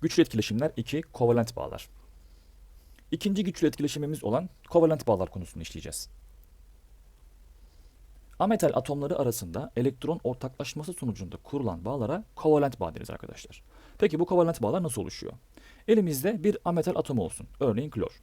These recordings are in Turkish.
Güçlü etkileşimler 2. Kovalent bağlar. İkinci güçlü etkileşimimiz olan kovalent bağlar konusunu işleyeceğiz. Ametal atomları arasında elektron ortaklaşması sonucunda kurulan bağlara kovalent bağ deriz arkadaşlar. Peki bu kovalent bağlar nasıl oluşuyor? Elimizde bir ametal atomu olsun. Örneğin klor.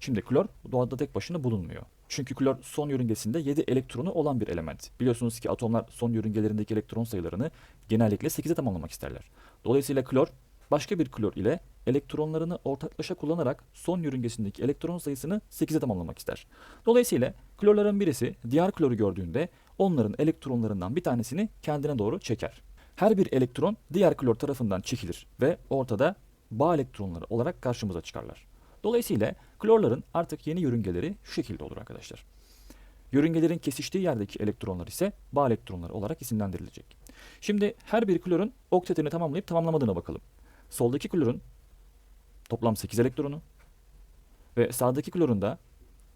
Şimdi klor doğada tek başına bulunmuyor. Çünkü klor son yörüngesinde 7 elektronu olan bir element. Biliyorsunuz ki atomlar son yörüngelerindeki elektron sayılarını genellikle 8'e tamamlamak isterler. Dolayısıyla klor başka bir klor ile elektronlarını ortaklaşa kullanarak son yörüngesindeki elektron sayısını 8'e tamamlamak ister. Dolayısıyla klorların birisi diğer kloru gördüğünde onların elektronlarından bir tanesini kendine doğru çeker. Her bir elektron diğer klor tarafından çekilir ve ortada bağ elektronları olarak karşımıza çıkarlar. Dolayısıyla klorların artık yeni yörüngeleri şu şekilde olur arkadaşlar. Yörüngelerin kesiştiği yerdeki elektronlar ise bağ elektronları olarak isimlendirilecek. Şimdi her bir klorun oktetini tamamlayıp tamamlamadığına bakalım. Soldaki klorun toplam 8 elektronu ve sağdaki klorun da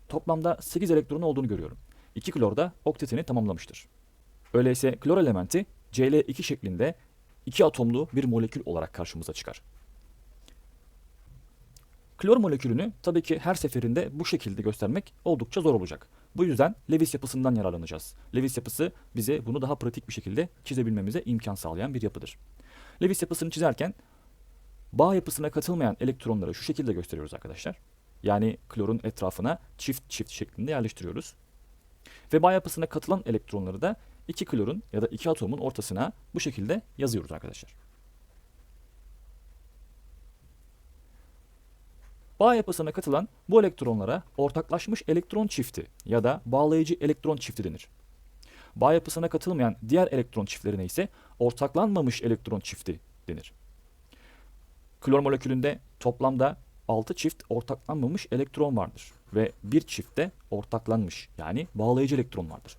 toplamda 8 elektronu olduğunu görüyorum. İki klor da oktetini tamamlamıştır. Öyleyse klor elementi Cl2 şeklinde iki atomlu bir molekül olarak karşımıza çıkar. Klor molekülünü tabii ki her seferinde bu şekilde göstermek oldukça zor olacak. Bu yüzden Lewis yapısından yararlanacağız. Lewis yapısı bize bunu daha pratik bir şekilde çizebilmemize imkan sağlayan bir yapıdır. Lewis yapısını çizerken bağ yapısına katılmayan elektronları şu şekilde gösteriyoruz arkadaşlar. Yani klorun etrafına çift çift şeklinde yerleştiriyoruz. Ve bağ yapısına katılan elektronları da iki klorun ya da iki atomun ortasına bu şekilde yazıyoruz arkadaşlar. Bağ yapısına katılan bu elektronlara ortaklaşmış elektron çifti ya da bağlayıcı elektron çifti denir. Bağ yapısına katılmayan diğer elektron çiftlerine ise ortaklanmamış elektron çifti denir. Klor molekülünde toplamda 6 çift ortaklanmamış elektron vardır ve bir çift de ortaklanmış yani bağlayıcı elektron vardır.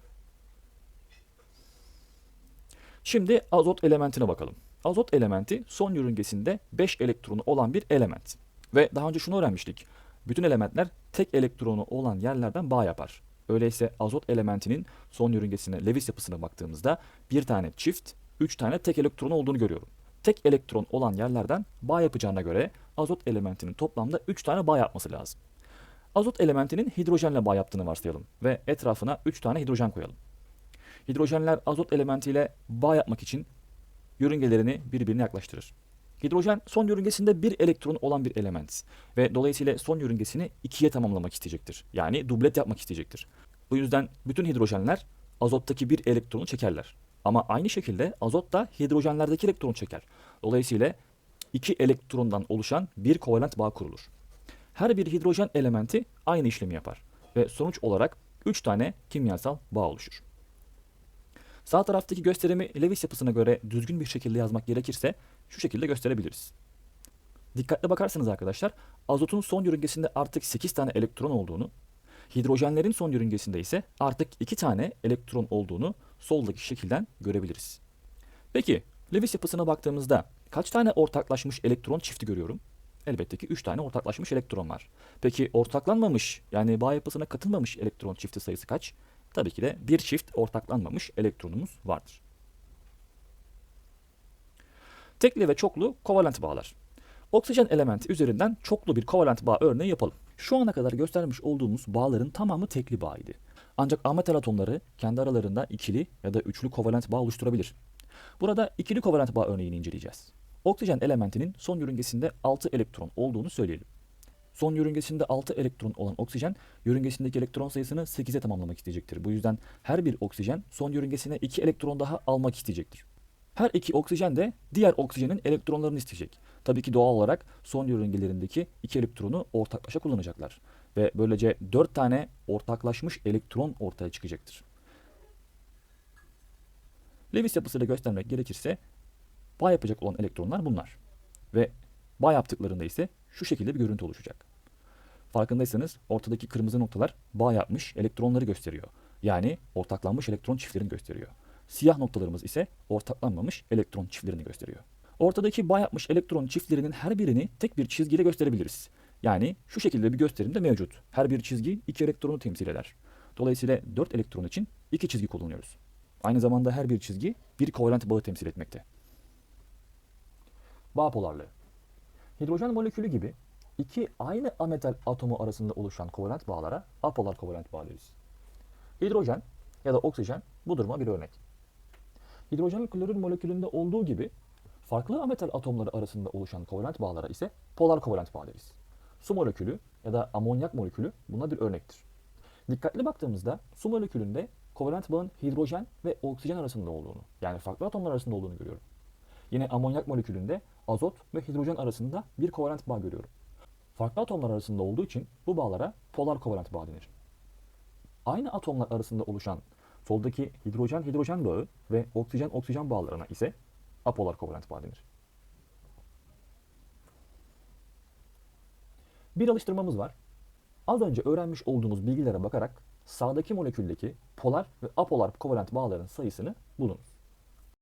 Şimdi azot elementine bakalım. Azot elementi son yörüngesinde 5 elektronu olan bir element. Ve daha önce şunu öğrenmiştik. Bütün elementler tek elektronu olan yerlerden bağ yapar. Öyleyse azot elementinin son yörüngesine Lewis yapısına baktığımızda bir tane çift, üç tane tek elektron olduğunu görüyorum. Tek elektron olan yerlerden bağ yapacağına göre azot elementinin toplamda 3 tane bağ yapması lazım. Azot elementinin hidrojenle bağ yaptığını varsayalım ve etrafına 3 tane hidrojen koyalım. Hidrojenler azot elementiyle bağ yapmak için yörüngelerini birbirine yaklaştırır. Hidrojen son yörüngesinde bir elektron olan bir element ve dolayısıyla son yörüngesini ikiye tamamlamak isteyecektir. Yani dublet yapmak isteyecektir. Bu yüzden bütün hidrojenler azottaki bir elektronu çekerler. Ama aynı şekilde azot da hidrojenlerdeki elektronu çeker. Dolayısıyla iki elektrondan oluşan bir kovalent bağ kurulur. Her bir hidrojen elementi aynı işlemi yapar ve sonuç olarak 3 tane kimyasal bağ oluşur. Sağ taraftaki gösterimi Lewis yapısına göre düzgün bir şekilde yazmak gerekirse şu şekilde gösterebiliriz. Dikkatli bakarsanız arkadaşlar azotun son yörüngesinde artık 8 tane elektron olduğunu, hidrojenlerin son yörüngesinde ise artık 2 tane elektron olduğunu soldaki şekilden görebiliriz. Peki Lewis yapısına baktığımızda kaç tane ortaklaşmış elektron çifti görüyorum? Elbette ki 3 tane ortaklaşmış elektron var. Peki ortaklanmamış yani bağ yapısına katılmamış elektron çifti sayısı kaç? Tabii ki de bir çift ortaklanmamış elektronumuz vardır. Tekli ve çoklu kovalent bağlar. Oksijen elementi üzerinden çoklu bir kovalent bağ örneği yapalım. Şu ana kadar göstermiş olduğumuz bağların tamamı tekli bağıydı. Ancak ametal atomları kendi aralarında ikili ya da üçlü kovalent bağ oluşturabilir. Burada ikili kovalent bağ örneğini inceleyeceğiz. Oksijen elementinin son yörüngesinde 6 elektron olduğunu söyleyelim. Son yörüngesinde 6 elektron olan oksijen yörüngesindeki elektron sayısını 8'e tamamlamak isteyecektir. Bu yüzden her bir oksijen son yörüngesine 2 elektron daha almak isteyecektir. Her iki oksijen de diğer oksijenin elektronlarını isteyecek. Tabii ki doğal olarak son yörüngelerindeki iki elektronu ortaklaşa kullanacaklar. Ve böylece 4 tane ortaklaşmış elektron ortaya çıkacaktır. Lewis yapısıyla göstermek gerekirse bağ yapacak olan elektronlar bunlar. Ve bağ yaptıklarında ise şu şekilde bir görüntü oluşacak. Farkındaysanız ortadaki kırmızı noktalar bağ yapmış elektronları gösteriyor. Yani ortaklanmış elektron çiftlerini gösteriyor. Siyah noktalarımız ise ortaklanmamış elektron çiftlerini gösteriyor. Ortadaki bağ yapmış elektron çiftlerinin her birini tek bir çizgiyle gösterebiliriz. Yani şu şekilde bir gösterim de mevcut. Her bir çizgi iki elektronu temsil eder. Dolayısıyla 4 elektron için iki çizgi kullanıyoruz. Aynı zamanda her bir çizgi bir kovalent bağı temsil etmekte. Bağ polarlığı. Hidrojen molekülü gibi iki aynı ametal atomu arasında oluşan kovalent bağlara apolar kovalent bağ deriz. Hidrojen ya da oksijen bu duruma bir örnek. Hidrojen klorür molekülünde olduğu gibi farklı ametal atomları arasında oluşan kovalent bağlara ise polar kovalent bağ deriz. Su molekülü ya da amonyak molekülü buna bir örnektir. Dikkatli baktığımızda su molekülünde kovalent bağın hidrojen ve oksijen arasında olduğunu, yani farklı atomlar arasında olduğunu görüyorum. Yine amonyak molekülünde azot ve hidrojen arasında bir kovalent bağ görüyorum. Farklı atomlar arasında olduğu için bu bağlara polar kovalent bağ denir. Aynı atomlar arasında oluşan soldaki hidrojen hidrojen bağı ve oksijen oksijen bağlarına ise apolar kovalent bağ denir. Bir alıştırmamız var. Az önce öğrenmiş olduğumuz bilgilere bakarak sağdaki moleküldeki polar ve apolar kovalent bağların sayısını bulunuz.